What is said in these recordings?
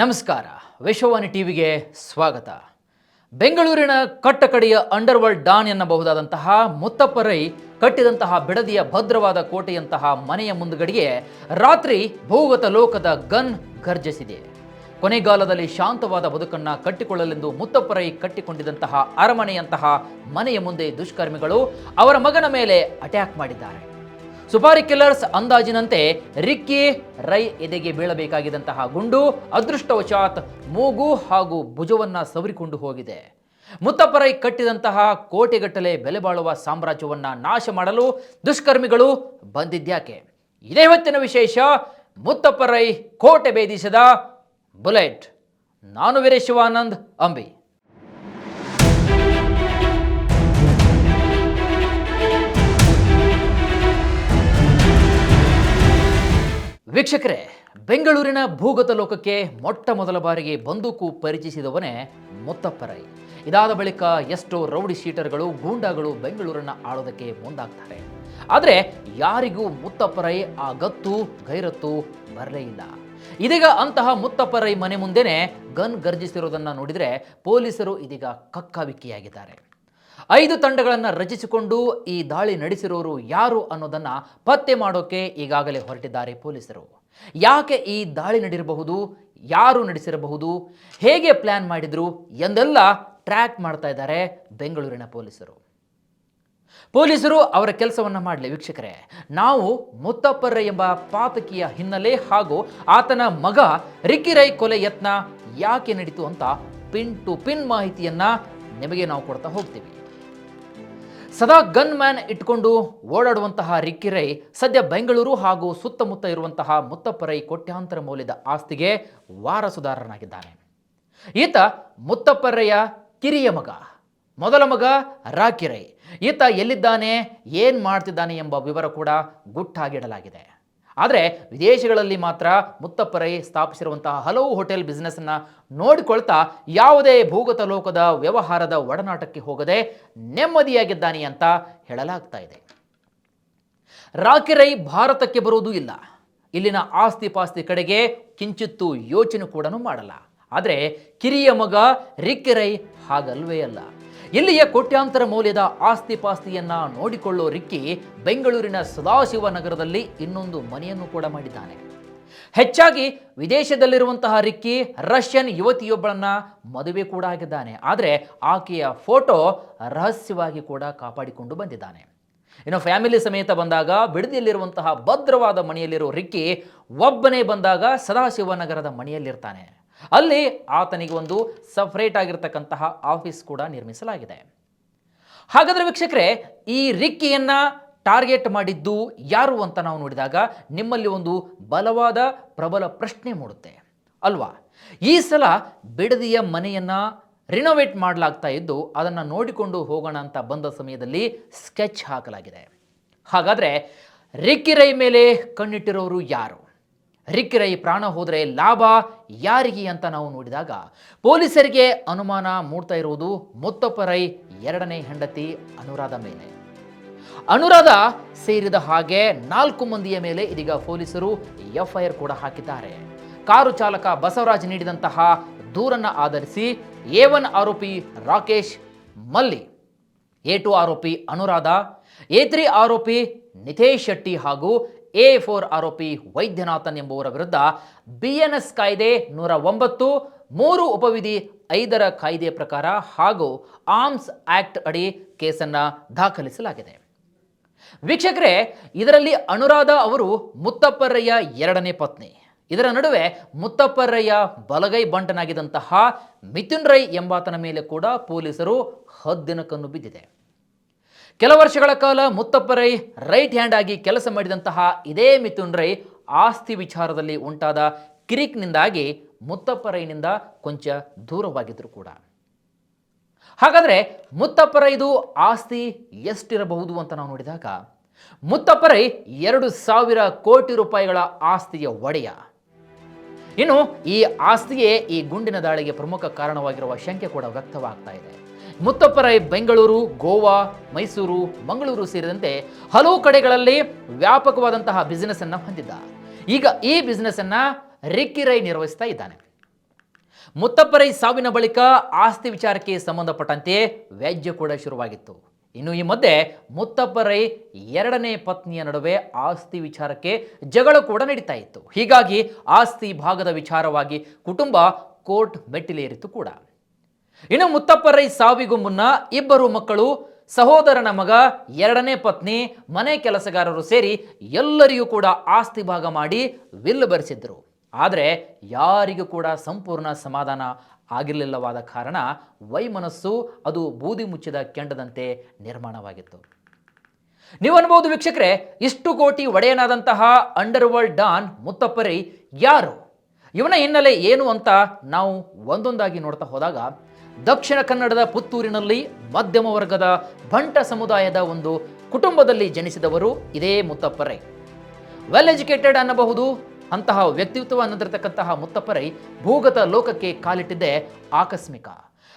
ನಮಸ್ಕಾರ. ವಿಶ್ವವಾಣಿ ಟಿವಿಗೆ ಸ್ವಾಗತ. ಬೆಂಗಳೂರಿನ ಕಟ್ಟಕಡೆಯ ಅಂಡರ್ವರ್ಲ್ಡ್ ಡಾನ್ ಎನ್ನಬಹುದಾದಂತಹ ಮುತ್ತಪ್ಪರೈ ಕಟ್ಟಿದಂತಹ ಬಿಡದಿಯ ಭದ್ರವಾದ ಕೋಟೆಯಂತಹ ಮನೆಯ ಮುಂದುಗಡೆಗೆ ರಾತ್ರಿ ಭೂಗತ ಲೋಕದ ಗನ್ ಗರ್ಜಿಸಿದೆ ಕೊನೆಗಾಲದಲ್ಲಿ ಶಾಂತವಾದ ಬದುಕನ್ನ ಕಟ್ಟಿಕೊಳ್ಳಲೆಂದು ಮುತ್ತಪ್ಪರೈ ಕಟ್ಟಿಕೊಂಡಿದಂತಹ ಅರಮನೆಯಂತಹ ಮನೆಯ ಮುಂದೆ ದುಷ್ಕರ್ಮಿಗಳು ಅವರ ಮಗನ ಮೇಲೆ ಅಟ್ಯಾಕ್ ಮಾಡಿದ್ದಾರೆ. ಸುಪಾರಿ ಕಿಲ್ಲರ್ಸ್ ಅಂದಾಜಿನಂತೆ ರಿಕ್ಕಿ ರೈ ಎದೆಗೆ ಬೀಳಬೇಕಾಗಿದ್ದಂತಹ ಗುಂಡು ಅದೃಷ್ಟವಶಾತ್ ಮೂಗು ಹಾಗೂ ಭುಜವನ್ನ ಸವರಿಕೊಂಡು ಹೋಗಿದೆ. ಮುತ್ತಪ್ಪರೈ ಕಟ್ಟಿದಂತಹ ಕೋಟೆಗಟ್ಟಲೆ ಬೆಲೆ ಬಾಳುವ ಸಾಮ್ರಾಜ್ಯವನ್ನ ನಾಶ ಮಾಡಲು ದುಷ್ಕರ್ಮಿಗಳು ಬಂದಿದ್ಯಾಕೆ ಇದೇ ಹೊತ್ತಿನ ವಿಶೇಷ ಮುತ್ತಪ್ಪರೈ ಕೋಟೆ ಭೇದಿಸಿದ ಬುಲೆಟ್. ನಾನು ವೀರೇಶಿವಾನಂದ್, ಅಂಬಿ. ವೀಕ್ಷಕರೇ, ಬೆಂಗಳೂರಿನ ಭೂಗತ ಲೋಕಕ್ಕೆ ಮೊಟ್ಟ ಮೊದಲ ಬಾರಿಗೆ ಬಂದೂಕು ಪರಿಚಯಿಸಿದವನೇ ಮುತ್ತಪ್ಪರೈ. ಇದಾದ ಬಳಿಕ ಎಷ್ಟೋ ರೌಡಿ ಶೀಟರ್ಗಳು, ಗೂಂಡಾಗಳು ಬೆಂಗಳೂರನ್ನ ಆಳೋದಕ್ಕೆ ಮುಂದಾಗ್ತಾರೆ. ಆದರೆ ಯಾರಿಗೂ ಮುತ್ತಪ್ಪರೈ ಆ ಗತ್ತು, ಗೈರತ್ತು ಬರಲೇ ಇಲ್ಲ. ಇದೀಗ ಅಂತಹ ಮುತ್ತಪ್ಪರೈ ಮನೆ ಮುಂದೆನೆ ಗನ್ ಗರ್ಜಿಸಿರೋದನ್ನ ನೋಡಿದರೆ ಪೊಲೀಸರು ಇದೀಗ ಕಕ್ಕಾವಿಕ್ಕಿಯಾಗಿದ್ದಾರೆ ಐದು ತಂಡಗಳನ್ನು ರಚಿಸಿಕೊಂಡು ಈ ದಾಳಿ ನಡೆಸಿರೋರು ಯಾರು ಅನ್ನೋದನ್ನ ಪತ್ತೆ ಮಾಡೋಕೆ ಈಗಾಗಲೇ ಹೊರಟಿದ್ದಾರೆ ಪೊಲೀಸರು. ಯಾಕೆ ಈ ದಾಳಿ ನಡೆಯಬಹುದು ಯಾರು ನಡೆಸಿರಬಹುದು, ಹೇಗೆ ಪ್ಲಾನ್ ಮಾಡಿದ್ರು ಎಂದೆಲ್ಲ ಟ್ರ್ಯಾಕ್ ಮಾಡ್ತಾ ಇದ್ದಾರೆ ಬೆಂಗಳೂರಿನ ಪೊಲೀಸರು. ಪೊಲೀಸರು ಅವರ ಕೆಲಸವನ್ನ ಮಾಡಲಿ ವೀಕ್ಷಕರೇ. ನಾವು ಮುತ್ತಪ್ಪರ ಎಂಬ ಪಾತಕಿಯ ಹಿನ್ನೆಲೆ ಹಾಗೂ ಆತನ ಮಗ ರಿಕ್ಕಿರೈ ಕೊಲೆ ಯತ್ನ ಯಾಕೆ ನಡೀತು ಅಂತ ಪಿನ್ ಟು ಪಿನ್ ಮಾಹಿತಿಯನ್ನ ನಿಮಗೆ ನಾವು ಕೊಡ್ತಾ ಹೋಗ್ತೀವಿ. ಸದಾ ಗನ್ ಮ್ಯಾನ್ ಇಟ್ಕೊಂಡು ಓಡಾಡುವಂತಹ ರಿಕ್ಕಿರೈ, ಸದ್ಯ ಬೆಂಗಳೂರು ಹಾಗೂ ಸುತ್ತಮುತ್ತ ಇರುವಂತಹ ಮುತ್ತಪ್ಪರೈ ಕೋಟ್ಯಾಂತರ ಮೌಲ್ಯದ ಆಸ್ತಿಗೆ ವಾರಸುದಾರನಾಗಿದ್ದಾನೆ. ಈತ ಮುತ್ತಪ್ಪರಯ್ಯ ಕಿರಿಯ ಮಗ, ಮೊದಲ ಮಗ ರಾಕಿರೈ ಈತ ಎಲ್ಲಿದ್ದಾನೆ, ಏನು ಮಾಡ್ತಿದ್ದಾನೆ ಎಂಬ ವಿವರ ಕೂಡ ಗುಟ್ಟಾಗಿಡಲಾಗಿದೆ. ಆದರೆ ವಿದೇಶಗಳಲ್ಲಿ ಮಾತ್ರ ಮುತ್ತಪ್ಪರೈ ಸ್ಥಾಪಿಸಿರುವಂತಹ ಹಲವು ಹೋಟೆಲ್ ಬಿಸ್ನೆಸ್ಸನ್ನು ನೋಡಿಕೊಳ್ತಾ ಯಾವುದೇ ಭೂಗತ ಲೋಕದ ವ್ಯವಹಾರದ ಒಡನಾಟಕ್ಕೆ ಹೋಗದೆ ನೆಮ್ಮದಿಯಾಗಿದ್ದಾನೆ ಅಂತ ಹೇಳಲಾಗ್ತಾ ಇದೆ. ರಾಕಿರೈ ಭಾರತಕ್ಕೆ ಬರುವುದೂ ಇಲ್ಲ. ಇಲ್ಲಿನ ಆಸ್ತಿ ಪಾಸ್ತಿ ಕಡೆಗೆ ಕಿಂಚಿತ್ತೂ ಯೋಚನೆ ಕೂಡ ಮಾಡಲ್ಲ. ಆದರೆ ಕಿರಿಯ ಮಗ ರಿಕ್ಕಿರೈ ಹಾಗಲ್ವೇ ಅಲ್ಲ ಇಲ್ಲಿಯ ಕೋಟ್ಯಾಂತರ ಮೌಲ್ಯದ ಆಸ್ತಿ ಪಾಸ್ತಿಯನ್ನ ನೋಡಿಕೊಳ್ಳೋ ರಿಕ್ಕಿ ಬೆಂಗಳೂರಿನ ಸದಾಶಿವ ನಗರದಲ್ಲಿ ಇನ್ನೊಂದು ಮನೆಯನ್ನು ಕೂಡ ಮಾಡಿದ್ದಾನೆ. ಹೆಚ್ಚಾಗಿ ವಿದೇಶದಲ್ಲಿರುವಂತಹ ರಿಕ್ಕಿ ರಷ್ಯನ್ ಯುವತಿಯೊಬ್ಬಳನ್ನ ಮದುವೆ ಕೂಡ ಆಗಿದ್ದಾನೆ. ಆದರೆ ಆಕೆಯ ಫೋಟೋ ರಹಸ್ಯವಾಗಿ ಕೂಡ ಕಾಪಾಡಿಕೊಂಡು ಬಂದಿದ್ದಾನೆ. ಇನ್ನು ಫ್ಯಾಮಿಲಿ ಸಮೇತ ಬಂದಾಗ ಬಿಡದಿಯಲ್ಲಿರುವಂತಹ ಭದ್ರವಾದ ಮನೆಯಲ್ಲಿರೋ ರಿಕ್ಕಿ ಒಬ್ಬನೇ ಬಂದಾಗ ಸದಾಶಿವನಗರದ ಮನೆಯಲ್ಲಿರ್ತಾನೆ. ಅಲ್ಲಿ ಆತನಿಗೆ ಒಂದು ಸಪ್ರೇಟ್ ಆಗಿರ್ತಕ್ಕಂತಹ ಆಫೀಸ್ ಕೂಡ ನಿರ್ಮಿಸಲಾಗಿದೆ. ಹಾಗಾದ್ರೆ ವೀಕ್ಷಕರೇ, ಈ ರಿಕ್ಕಿಯನ್ನು ಟಾರ್ಗೆಟ್ ಮಾಡಿದ್ದು ಯಾರು ಅಂತ ನಾವು ನೋಡಿದಾಗ ನಿಮ್ಮಲ್ಲಿ ಒಂದು ಬಲವಾದ ಪ್ರಬಲ ಪ್ರಶ್ನೆ ಮೂಡುತ್ತೆ. ಅಲ್ವಾ? ಈ ಸಲ ಬಿಡದಿಯ ಮನೆಯನ್ನ ರಿನೋವೇಟ್ ಮಾಡಲಾಗ್ತಾ ಇದ್ದು ಅದನ್ನು ನೋಡಿಕೊಂಡು ಹೋಗೋಣ ಅಂತ ಬಂದ ಸಮಯದಲ್ಲಿ ಸ್ಕೆಚ್ ಹಾಕಲಾಗಿದೆ. ಹಾಗಾದರೆ ರಿಕ್ಕಿರೈ ಮೇಲೆ ಕಣ್ಣಿಟ್ಟಿರೋರು ಯಾರು? ರಿಕ್ಕಿರೈ ಪ್ರಾಣ ಹೋದರೆ ಲಾಭ ಯಾರಿಗೆ ಅಂತ ನಾವು ನೋಡಿದಾಗ ಪೊಲೀಸರಿಗೆ ಅನುಮಾನ ಮೂಡ್ತಾ ಇರುವುದು ಮುತ್ತಪ್ಪರೈ ಎರಡನೇ ಹೆಂಡತಿ ಅನುರಾಧ ಮೇಲೆ. ಅನುರಾಧ ಸೇರಿದ ಹಾಗೆ ನಾಲ್ಕು ಮಂದಿಯ ಮೇಲೆ ಇದೀಗ ಪೊಲೀಸರು ಎಫ್ಐಆರ್ ಕೂಡ ಹಾಕಿದ್ದಾರೆ. ಕಾರು ಚಾಲಕ ಬಸವರಾಜ್ ನೀಡಿದಂತಹ ದೂರನ್ನು ಆಧರಿಸಿ ಎ ಒನ್ ಆರೋಪಿ ರಾಕೇಶ್ ಮಲ್ಲಿ, ಎ ಟು ಆರೋಪಿ ಅನುರಾಧ, ಎ ತ್ರೀ ಆರೋಪಿ ನಿತೇಶ್ ಶೆಟ್ಟಿ ಹಾಗೂ ಎ ಫೋರ್ ಆರೋಪಿ ವೈದ್ಯನಾಥನ್ ಎಂಬುವರ ವಿರುದ್ಧ ಬಿ ಎನ್ ಎಸ್ ಕಾಯ್ದೆ ನೂರ ಒಂಬತ್ತು, ಮೂರು ಉಪವಿಧಿ, ಐದರ ಕಾಯ್ದೆ ಪ್ರಕಾರ ಹಾಗೂ ಆರ್ಮ್ಸ್ ಆಕ್ಟ್ ಅಡಿ ಕೇಸನ್ನು ದಾಖಲಿಸಲಾಗಿದೆ. ವೀಕ್ಷಕರೇ, ಇದರಲ್ಲಿ ಅನುರಾಧ ಅವರು ಮುತ್ತಪ್ಪರಯ್ಯ ಎರಡನೇ ಪತ್ನಿ. ಇದರ ನಡುವೆ ಮುತ್ತಪ್ಪರಯ್ಯ ಬಲಗೈ ಬಂಟನಾಗಿದ್ದಂತಹ ಮಿಥುನ್ ರೈ ಎಂಬಾತನ ಮೇಲೆ ಕೂಡ ಪೊಲೀಸರು ಹದ್ದಿನ ಕಣ್ಣು ಬಿದ್ದಿದೆ. ಕೆಲ ವರ್ಷಗಳ ಕಾಲ ಮುತ್ತಪ್ಪರೈ ರೈಟ್ ಹ್ಯಾಂಡ್ ಆಗಿ ಕೆಲಸ ಮಾಡಿದಂತಹ ಇದೇ ಮಿಥುನ್ ರೈ ಆಸ್ತಿ ವಿಚಾರದಲ್ಲಿ ಉಂಟಾದ ಕಿರಿಕ್ನಿಂದಾಗಿ ಮುತ್ತಪ್ಪರೈನಿಂದ ಕೊಂಚ ದೂರವಾಗಿದ್ದರು ಕೂಡ. ಹಾಗಾದರೆ ಮುತ್ತಪ್ಪರೈದು ಆಸ್ತಿ ಎಷ್ಟಿರಬಹುದು ಅಂತ ನಾವು ನೋಡಿದಾಗ, ಮುತ್ತಪ್ಪರೈ ಎರಡು ಸಾವಿರ ಕೋಟಿ ರೂಪಾಯಿಗಳ ಆಸ್ತಿಯ ಒಡೆಯ. ಇನ್ನು ಈ ಆಸ್ತಿಯೇ ಈ ಗುಂಡಿನ ದಾಳಿಗೆ ಪ್ರಮುಖ ಕಾರಣವಾಗಿರುವ ಶಂಕೆ ಕೂಡ ವ್ಯಕ್ತವಾಗ್ತಾ ಇದೆ. ಮುತ್ತಪ್ಪರೈ ಬೆಂಗಳೂರು, ಗೋವಾ, ಮೈಸೂರು, ಮಂಗಳೂರು ಸೇರಿದಂತೆ ಹಲವು ಕಡೆಗಳಲ್ಲಿ ವ್ಯಾಪಕವಾದಂತಹ ಬಿಸಿನೆಸ್ ಅನ್ನು ಹೊಂದಿದ್ದ. ಈಗ ಈ ಬಿಸ್ನೆಸ್ ಅನ್ನ ರಿಕ್ಕಿ ರೈ ನಿರ್ವಹಿಸ್ತಾ ಇದ್ದಾನೆ. ಮುತ್ತಪ್ಪರೈ ಸಾವಿನ ಬಳಿಕ ಆಸ್ತಿ ವಿಚಾರಕ್ಕೆ ಸಂಬಂಧಪಟ್ಟಂತೆ ವ್ಯಾಜ್ಯ ಕೂಡ ಶುರುವಾಗಿತ್ತು. ಇನ್ನು ಈ ಮಧ್ಯೆ ಮುತ್ತಪ್ಪರೈ ಎರಡನೇ ಪತ್ನಿಯ ನಡುವೆ ಆಸ್ತಿ ವಿಚಾರಕ್ಕೆ ಜಗಳ ಕೂಡ ನಡೀತಾ ಇತ್ತು. ಹೀಗಾಗಿ ಆಸ್ತಿ ಭಾಗದ ವಿಚಾರವಾಗಿ ಕುಟುಂಬ ಕೋರ್ಟ್ ಮೆಟ್ಟಿಲೇರಿತು ಕೂಡ. ಇನ್ನು ಮುತ್ತಪ್ಪರೈ ಸಾವಿಗೂ ಮುನ್ನ ಇಬ್ಬರು ಮಕ್ಕಳು, ಸಹೋದರನ ಮಗ, ಎರಡನೇ ಪತ್ನಿ, ಮನೆ ಕೆಲಸಗಾರರು ಸೇರಿ ಎಲ್ಲರಿಗೂ ಕೂಡ ಆಸ್ತಿ ಭಾಗ ಮಾಡಿ ವಿಲ್ಲು ಬರೆಸಿದ್ರು. ಆದರೆ ಯಾರಿಗೂ ಕೂಡ ಸಂಪೂರ್ಣ ಸಮಾಧಾನ ಆಗಿರಲಿಲ್ಲವಾದ ಕಾರಣ ವೈಮನಸ್ಸು ಅದು ಬೂದಿ ಮುಚ್ಚಿದ ಕೆಂಡದಂತೆ ನಿರ್ಮಾಣವಾಗಿತ್ತು. ನೀವು ಅನ್ಬೋದು ವೀಕ್ಷಕರೇ, ಇಷ್ಟು ಕೋಟಿ ಒಡೆಯನಾದಂತಹ ಅಂಡರ್ ವರ್ಲ್ಡ್ ಡಾನ್ ಮುತ್ತಪ್ಪರಿ ಯಾರು? ಇವನ ಹಿನ್ನೆಲೆ ಏನು ಅಂತ ನಾವು ಒಂದೊಂದಾಗಿ ನೋಡ್ತಾ ಹೋದಾಗ ದಕ್ಷಿಣ ಕನ್ನಡದ ಪುತ್ತೂರಿನಲ್ಲಿ ಮಧ್ಯಮ ವರ್ಗದ ಬಂಟ ಸಮುದಾಯದ ಒಂದು ಕುಟುಂಬದಲ್ಲಿ ಜನಿಸಿದವರು ಇದೇ ಮುತ್ತಪ್ಪರೈ. ವೆಲ್ ಎಜುಕೇಟೆಡ್ ಅನ್ನಬಹುದು, ಅಂತಹ ವ್ಯಕ್ತಿತ್ವ ಅನ್ನದಿರತಕ್ಕಂತಹ ಮುತ್ತಪ್ಪರೈ ಭೂಗತ ಲೋಕಕ್ಕೆ ಕಾಲಿಟ್ಟಿದ್ದೆ ಆಕಸ್ಮಿಕ.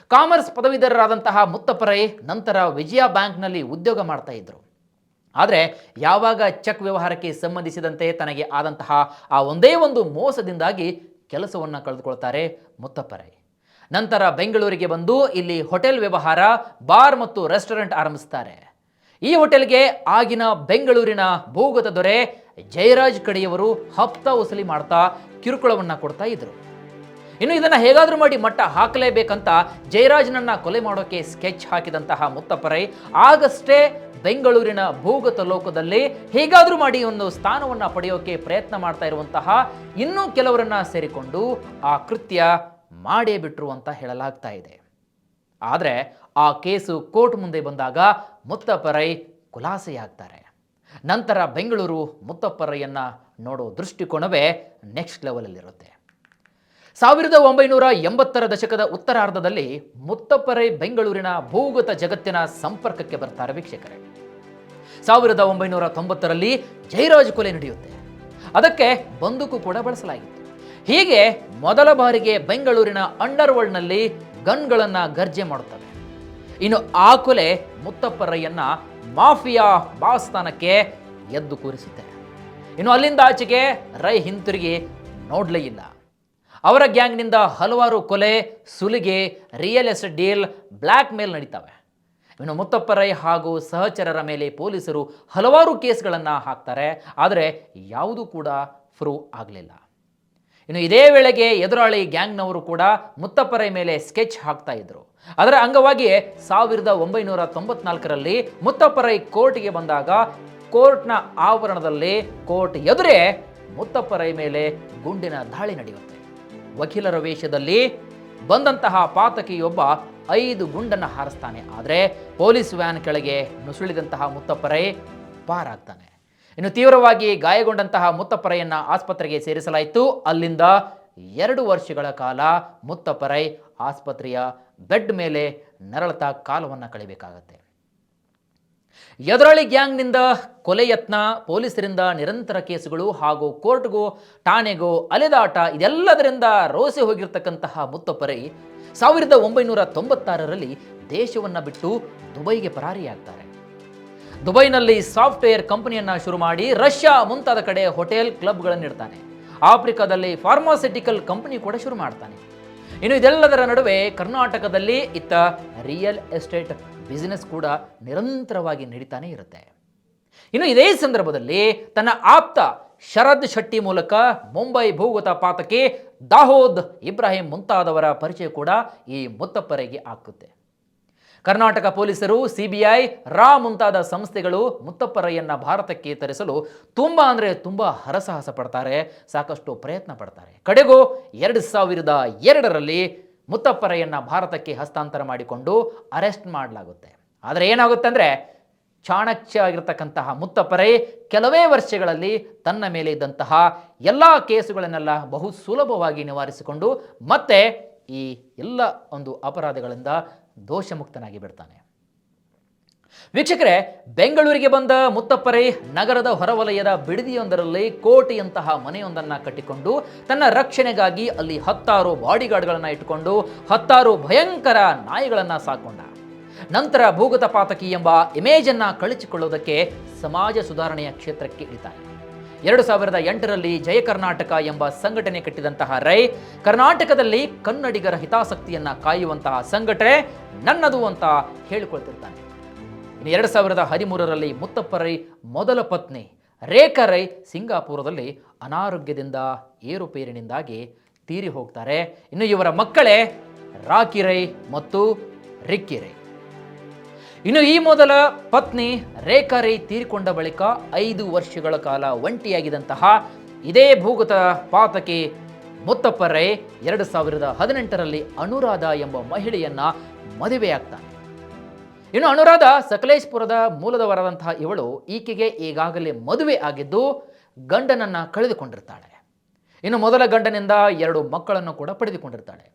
ಕಾಮರ್ಸ್ ಪದವೀಧರರಾದಂತಹ ಮುತ್ತಪ್ಪರೈ ನಂತರ ವಿಜಯ ಬ್ಯಾಂಕ್ನಲ್ಲಿ ಉದ್ಯೋಗ ಮಾಡ್ತಾ ಇದ್ರು. ಆದರೆ ಯಾವಾಗ ಚೆಕ್ ವ್ಯವಹಾರಕ್ಕೆ ಸಂಬಂಧಿಸಿದಂತೆ ತನಗೆ ಆದಂತಹ ಆ ಒಂದೇ ಒಂದು ಮೋಸದಿಂದಾಗಿ ಕೆಲಸವನ್ನು ಕಳೆದುಕೊಳ್ತಾರೆ ಮುತ್ತಪ್ಪರೈ. ನಂತರ ಬೆಂಗಳೂರಿಗೆ ಬಂದು ಇಲ್ಲಿ ಹೋಟೆಲ್ ವ್ಯವಹಾರ, ಬಾರ್ ಮತ್ತು ರೆಸ್ಟೋರೆಂಟ್ ಆರಂಭಿಸ್ತಾರೆ. ಈ ಹೋಟೆಲ್ಗೆ ಆಗಿನ ಬೆಂಗಳೂರಿನ ಭೂಗತ ದೊರೆ ಜಯರಾಜ್ ಕಡೆಯವರು ಹಪ್ತ ವಸೂಲಿ ಮಾಡ್ತಾ ಕಿರುಕುಳವನ್ನು ಕೊಡ್ತಾ ಇದ್ರು. ಇನ್ನು ಇದನ್ನು ಹೇಗಾದರೂ ಮಾಡಿ ಮಟ್ಟ ಹಾಕಲೇಬೇಕಂತ ಜಯರಾಜ್ನನ್ನ ಕೊಲೆ ಮಾಡೋಕೆ ಸ್ಕೆಚ್ ಹಾಕಿದಂತಹ ಮುತ್ತಪ್ಪರೈ, ಆಗಷ್ಟೇ ಬೆಂಗಳೂರಿನ ಭೂಗತ ಲೋಕದಲ್ಲಿ ಹೇಗಾದರೂ ಮಾಡಿ ಒಂದು ಸ್ಥಾನವನ್ನು ಪಡೆಯೋಕೆ ಪ್ರಯತ್ನ ಮಾಡ್ತಾ ಇರುವಂತಹ ಇನ್ನೂ ಕೆಲವರನ್ನ ಸೇರಿಕೊಂಡು ಆ ಕೃತ್ಯ ಮಾಡೇ ಬಿಟ್ರು ಅಂತ ಹೇಳಲಾಗ್ತಾ ಇದೆ. ಆದರೆ ಆ ಕೇಸು ಕೋರ್ಟ್ ಮುಂದೆ ಬಂದಾಗ ಮುತ್ತಪ್ಪರೈ ಖುಲಾಸೆಯಾಗ್ತಾರೆ. ನಂತರ ಬೆಂಗಳೂರು ಮುತ್ತಪ್ಪರೈಯನ್ನು ನೋಡೋ ದೃಷ್ಟಿಕೋನವೇ ನೆಕ್ಸ್ಟ್ ಲೆವೆಲಲ್ಲಿರುತ್ತೆ ಸಾವಿರದ ಒಂಬೈನೂರ ಎಂಬತ್ತರ ದಶಕದ ಉತ್ತರಾರ್ಧದಲ್ಲಿ ಮುತ್ತಪ್ಪರೈ ಬೆಂಗಳೂರಿನ ಭೂಗತ ಜಗತ್ತಿನ ಸಂಪರ್ಕಕ್ಕೆ ಬರ್ತಾರೆ ವೀಕ್ಷಕರೇ. ಸಾವಿರದ ಒಂಬೈನೂರ ತೊಂಬತ್ತರಲ್ಲಿ ಜೈರಾಜ್ ಕೊಲೆ ನಡೆಯುತ್ತೆ. ಅದಕ್ಕೆ ಬಂದೂಕು ಕೂಡ ಬಳಸಲಾಗಿತ್ತು. ಹೀಗೆ ಮೊದಲ ಬಾರಿಗೆ ಬೆಂಗಳೂರಿನ ಅಂಡರ್ ವರ್ಲ್ಡ್ನಲ್ಲಿ ಗನ್ಗಳನ್ನು ಗರ್ಜೆ ಮಾಡುತ್ತವೆ. ಇನ್ನು ಆ ಕೊಲೆ ಮುತ್ತಪ್ಪರಯ್ಯನ್ನ ಮಾಫಿಯಾ ಬಾಸ್ತಾನಕ್ಕೆ ಎದ್ದು ಕೂರಿಸುತ್ತೆ. ಇನ್ನು ಅಲ್ಲಿಂದ ಆಚೆಗೆ ರೈ ಹಿಂತಿರುಗಿ ನೋಡಲೇ ಇಲ್ಲ. ಅವರ ಗ್ಯಾಂಗ್ನಿಂದ ಹಲವಾರು ಕೊಲೆ, ಸುಲಿಗೆ, real estate deal blackmail ನಡೀತವೆ. ಇನ್ನು ಮುತ್ತಪ್ಪರೈ ಹಾಗೂ ಸಹಚರರ ಮೇಲೆ ಪೊಲೀಸರು ಹಲವಾರು ಕೇಸ್ಗಳನ್ನು ಹಾಕ್ತಾರೆ. ಆದರೆ ಯಾವುದೂ ಕೂಡ ಪ್ರೂವ್ ಆಗಲಿಲ್ಲ. ಇನ್ನು ಇದೇ ವೇಳೆಗೆ ಎದುರಾಳಿ ಗ್ಯಾಂಗ್ನವರು ಕೂಡ ಮುತ್ತಪ್ಪರೈ ಮೇಲೆ ಸ್ಕೆಚ್ ಹಾಕ್ತಾ ಇದ್ರು. ಅದರ ಅಂಗವಾಗಿಯೇ ಸಾವಿರದ ಒಂಬೈನೂರ ತೊಂಬತ್ನಾಲ್ಕರಲ್ಲಿ ಮುತ್ತಪ್ಪರೈ ಕೋರ್ಟ್ಗೆ ಬಂದಾಗ ಕೋರ್ಟ್ನ ಆವರಣದಲ್ಲಿ ಕೋರ್ಟ್ ಎದುರೇ ಮುತ್ತಪ್ಪರೈ ಮೇಲೆ ಗುಂಡಿನ ದಾಳಿ ನಡೆಯುತ್ತೆ. ವಕೀಲರ ವೇಷದಲ್ಲಿ ಬಂದಂತಹ ಪಾತಕಿಯೊಬ್ಬ ಐದು ಗುಂಡನ್ನು ಹಾರಿಸ್ತಾನೆ. ಆದರೆ ಪೊಲೀಸ್ ವ್ಯಾನ್ ಕೆಳಗೆ ನುಸುಳಿದಂತಹ ಮುತ್ತಪ್ಪರೈ ಪಾರಾಗ್ತಾನೆ. ಇನ್ನು ತೀವ್ರವಾಗಿ ಗಾಯಗೊಂಡಂತಹ ಮುತ್ತಪ್ಪರೈಯನ್ನ ಆಸ್ಪತ್ರೆಗೆ ಸೇರಿಸಲಾಯಿತು. ಅಲ್ಲಿಂದ ಎರಡು ವರ್ಷಗಳ ಕಾಲ ಮುತ್ತಪ್ಪರೈ ಆಸ್ಪತ್ರೆಯ ಬೆಡ್ ಮೇಲೆ ನರಳತಾ ಕಾಲವನ್ನು ಕಳಿಬೇಕಾಗತ್ತೆ. ಎದುರಾಳಿ ಗ್ಯಾಂಗ್ನಿಂದ ಕೊಲೆ ಯತ್ನ, ಪೊಲೀಸರಿಂದ ನಿರಂತರ ಕೇಸುಗಳು ಹಾಗೂ ಕೋರ್ಟ್ಗೂ, ಠಾಣೆಗೂ ಅಲೆದಾಟ, ಇದೆಲ್ಲದರಿಂದ ರೋಸಿ ಹೋಗಿರ್ತಕ್ಕಂತಹ ಮುತ್ತಪ್ಪರೈ ಸಾವಿರದ ಒಂಬೈನೂರ ತೊಂಬತ್ತಾರರಲ್ಲಿ ದೇಶವನ್ನು ಬಿಟ್ಟು ದುಬೈಗೆ ಪರಾರಿಯಾಗ್ತಾರೆ. ದುಬೈನಲ್ಲಿ ಸಾಫ್ಟ್ವೇರ್ ಕಂಪನಿಯನ್ನು ಶುರು ಮಾಡಿ ರಷ್ಯಾ ಮುಂತಾದ ಕಡೆ ಹೋಟೆಲ್ ಕ್ಲಬ್ಗಳನ್ನು ಇಡ್ತಾನೆ. ಆಫ್ರಿಕಾದಲ್ಲಿ ಫಾರ್ಮಾಸ್ಯುಟಿಕಲ್ ಕಂಪನಿ ಕೂಡ ಶುರು ಮಾಡ್ತಾನೆ. ಇನ್ನು ಇದೆಲ್ಲದರ ನಡುವೆ ಕರ್ನಾಟಕದಲ್ಲಿ ಇತ್ತ ರಿಯಲ್ ಎಸ್ಟೇಟ್ ಬಿಸಿನೆಸ್ ಕೂಡ ನಿರಂತರವಾಗಿ ನಡೀತಾನೆ ಇರುತ್ತೆ. ಇನ್ನು ಇದೇ ಸಂದರ್ಭದಲ್ಲಿ ತನ್ನ ಆಪ್ತ ಶರದ್ ಶೆಟ್ಟಿ ಮೂಲಕ ಮುಂಬೈ ಭೂಗತ ಪಾತಕಿ ದಾಹೋದ್ ಇಬ್ರಾಹಿಂ ಮುಂತಾದವರ ಪರಿಚಯ ಕೂಡ ಈ ಮುತ್ತಪ್ಪರಿಗೆ ಆಗುತ್ತೆ ಕರ್ನಾಟಕ ಪೊಲೀಸರು ಸಿಬಿಐ ರಾ ಮುಂತಾದ ಸಂಸ್ಥೆಗಳು ಮುತ್ತಪ್ಪರಯ್ಯನ್ನ ಭಾರತಕ್ಕೆ ತರಿಸಲು ತುಂಬ ಅಂದರೆ ತುಂಬ ಹರಸಾಹಸ ಪಡ್ತಾರೆ, ಸಾಕಷ್ಟು ಪ್ರಯತ್ನ ಪಡ್ತಾರೆ. ಕಡೆಗೂ ಎರಡು ಸಾವಿರದ ಎರಡರಲ್ಲಿ ಮುತ್ತಪ್ಪರಯ್ಯನ್ನ ಭಾರತಕ್ಕೆ ಹಸ್ತಾಂತರ ಮಾಡಿಕೊಂಡು ಅರೆಸ್ಟ್ ಮಾಡಲಾಗುತ್ತೆ. ಆದರೆ ಏನಾಗುತ್ತೆ ಅಂದರೆ ಚಾಣಕ್ಯ ಆಗಿರ್ತಕ್ಕಂತಹ ಮುತ್ತಪ್ಪರೈ ಕೆಲವೇ ವರ್ಷಗಳಲ್ಲಿ ತನ್ನ ಮೇಲೆ ಇದ್ದಂತಹ ಎಲ್ಲ ಕೇಸುಗಳನ್ನೆಲ್ಲ ಬಹು ಸುಲಭವಾಗಿ ನಿವಾರಿಸಿಕೊಂಡು ಮತ್ತೆ ಈ ಎಲ್ಲ ಒಂದು ಅಪರಾಧಗಳಿಂದ ದೋಷಮುಕ್ತನಾಗಿ ಬಿಡ್ತಾನೆ ವೀಕ್ಷಕರೇ, ಬೆಂಗಳೂರಿಗೆ ಬಂದ ಮುತ್ತಪ್ಪರೈ ನಗರದ ಹೊರವಲಯದ ಬಿಡದಿಯೊಂದರಲ್ಲಿ ಕೋಟೆಯಂತಹ ಮನೆಯೊಂದನ್ನು ಕಟ್ಟಿಕೊಂಡು ತನ್ನ ರಕ್ಷಣೆಗಾಗಿ ಅಲ್ಲಿ ಹತ್ತಾರು ಬಾಡಿಗಾರ್ಡ್ಗಳನ್ನು ಇಟ್ಟುಕೊಂಡು ಹತ್ತಾರು ಭಯಂಕರ ನಾಯಿಗಳನ್ನು ಸಾಕೊಂಡ. ನಂತರ ಭೂಗತ ಪಾತಕಿ ಎಂಬ ಇಮೇಜನ್ನು ಕಳಿಸಿಕೊಳ್ಳುವುದಕ್ಕೆ ಸಮಾಜ ಸುಧಾರಣೆಯ ಕ್ಷೇತ್ರಕ್ಕೆ ಇಳಿತಾನೆ. ಎರಡು ಸಾವಿರದ ಎಂಟರಲ್ಲಿ ಜಯ ಕರ್ನಾಟಕ ಎಂಬ ಸಂಘಟನೆ ಕಟ್ಟಿದಂತಹ ರೈ, ಕರ್ನಾಟಕದಲ್ಲಿ ಕನ್ನಡಿಗರ ಹಿತಾಸಕ್ತಿಯನ್ನ ಕಾಯುವಂತಹ ಸಂಘಟನೆ ನನ್ನದು ಅಂತ ಹೇಳಿಕೊಳ್ತಿರ್ತಾನೆ. ಇನ್ನು ಎರಡು ಸಾವಿರದ ಹದಿಮೂರರಲ್ಲಿ ಮುತ್ತಪ್ಪ ರೈ ಮೊದಲ ಪತ್ನಿ, ರೇಖಾ ರೈ ಸಿಂಗಾಪುರದಲ್ಲಿ ಅನಾರೋಗ್ಯದಿಂದ ಏರುಪೇರಿನಿಂದಾಗಿ ತೀರಿ ಹೋಗ್ತಾರೆ. ಇನ್ನು ಇವರ ಮಕ್ಕಳೇ ರಾಕಿ ರೈ ಮತ್ತು ರಿಕ್ಕಿ ರೈ. ಇನ್ನು ಈ ಮೊದಲ ಪತ್ನಿ ರೇಖಾ ರೈ ತೀರಿಕೊಂಡ ಬಳಿಕ ಐದು ವರ್ಷಗಳ ಕಾಲ ಒಂಟಿಯಾಗಿದಂತಹ ಇದೇ ಭೂಗತ ಪಾತಕಿ ಮುತ್ತಪ್ಪ ರೈ ಎರಡು ಸಾವಿರದ ಹದಿನೆಂಟರಲ್ಲಿ ಅನುರಾಧ ಎಂಬ ಮಹಿಳೆಯನ್ನ ಮದುವೆಯಾಗ್ತಾನೆ ಇನ್ನು ಅನುರಾಧ ಸಕಲೇಶ್ಪುರದ ಮೂಲದವರಾದಂತಹ ಇವಳು ಈಕೆಗೆ ಈಗಾಗಲೇ ಮದುವೆ ಆಗಿದ್ದು ಗಂಡನನ್ನ ಕಳೆದುಕೊಂಡಿರ್ತಾಳೆ. ಇನ್ನು ಮೊದಲ ಗಂಡನಿಂದ ಎರಡು ಮಕ್ಕಳನ್ನು ಕೂಡ ಪಡೆದುಕೊಂಡಿರ್ತಾಳೆ.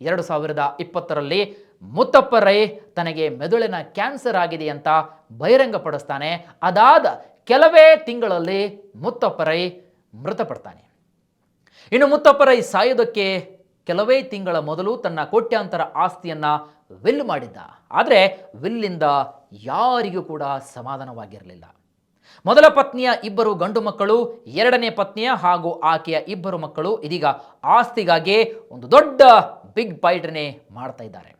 ಎರಡು ಸಾವಿರದ ಇಪ್ಪತ್ತರಲ್ಲಿ ಮುತ್ತಪ್ಪ ರೈ ತನಗೆ ಮೆದುಳಿನ ಕ್ಯಾನ್ಸರ್ ಆಗಿದೆ ಅಂತ ಬಹಿರಂಗಪಡಿಸ್ತಾನೆ. ಅದಾದ ಕೆಲವೇ ತಿಂಗಳಲ್ಲಿ ಮುತ್ತಪ್ಪ ರೈ ಮೃತಪಡ್ತಾನೆ. ಇನ್ನು ಮುತ್ತಪ್ಪ ರೈ ಸಾಯೋದಕ್ಕೆ ಕೆಲವೇ ತಿಂಗಳ ಮೊದಲು ತನ್ನ ಕೋಟ್ಯಾಂತರ ಆಸ್ತಿಯನ್ನ ವಿಲ್ ಮಾಡಿದ್ದ. ಆದರೆ ವಿಲ್ಲಿಂದ ಯಾರಿಗೂ ಕೂಡ ಸಮಾಧಾನವಾಗಿರಲಿಲ್ಲ. ಮೊದಲ ಪತ್ನಿಯ ಇಬ್ಬರು ಗಂಡು ಮಕ್ಕಳು, ಎರಡನೇ ಪತ್ನಿಯ ಹಾಗೂ ಆಕೆಯ ಇಬ್ಬರು ಮಕ್ಕಳು ಇದೀಗ ಆಸ್ತಿಗಾಗಿ ಒಂದು ದೊಡ್ಡ ಬಿಗ್ ಬೈಟನೆ ಮಾಡ್ತಾ ಇದ್ದಾರೆ.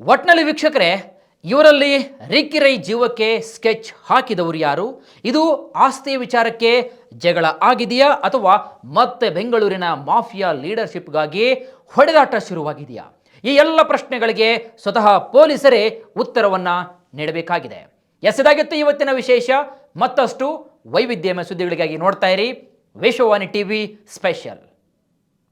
ಒಟ್ನಲ್ಲಿ ವೀಕ್ಷಕರೇ, ಇವರಲ್ಲಿ ರಿಕ್ಕಿ ರೈ ಜೀವಕ್ಕೆ ಸ್ಕೆಚ್ ಹಾಕಿದವರು ಯಾರು? ಇದು ಆಸ್ತಿ ವಿಚಾರಕ್ಕೆ ಜಗಳ ಆಗಿದೆಯಾ ಅಥವಾ ಮತ್ತೆ ಬೆಂಗಳೂರಿನ ಮಾಫಿಯಾ ಲೀಡರ್ಶಿಪ್ಗಾಗಿ ಹೊಡೆದಾಟ ಶುರುವಾಗಿದೆಯಾ? ಈ ಎಲ್ಲ ಪ್ರಶ್ನೆಗಳಿಗೆ ಸ್ವತಃ ಪೊಲೀಸರೇ ಉತ್ತರವನ್ನು ನೀಡಬೇಕಾಗಿದೆ. ಎಸೆದಾಗಿತ್ತು ಇವತ್ತಿನ ವಿಶೇಷ. ಮತ್ತಷ್ಟು ವೈವಿಧ್ಯಮಯ ಸುದ್ದಿಗಳಿಗಾಗಿ ನೋಡ್ತಾ ಇರಿ ವಿಶ್ವವಾಣಿ ಟಿವಿ ಸ್ಪೆಷಲ್.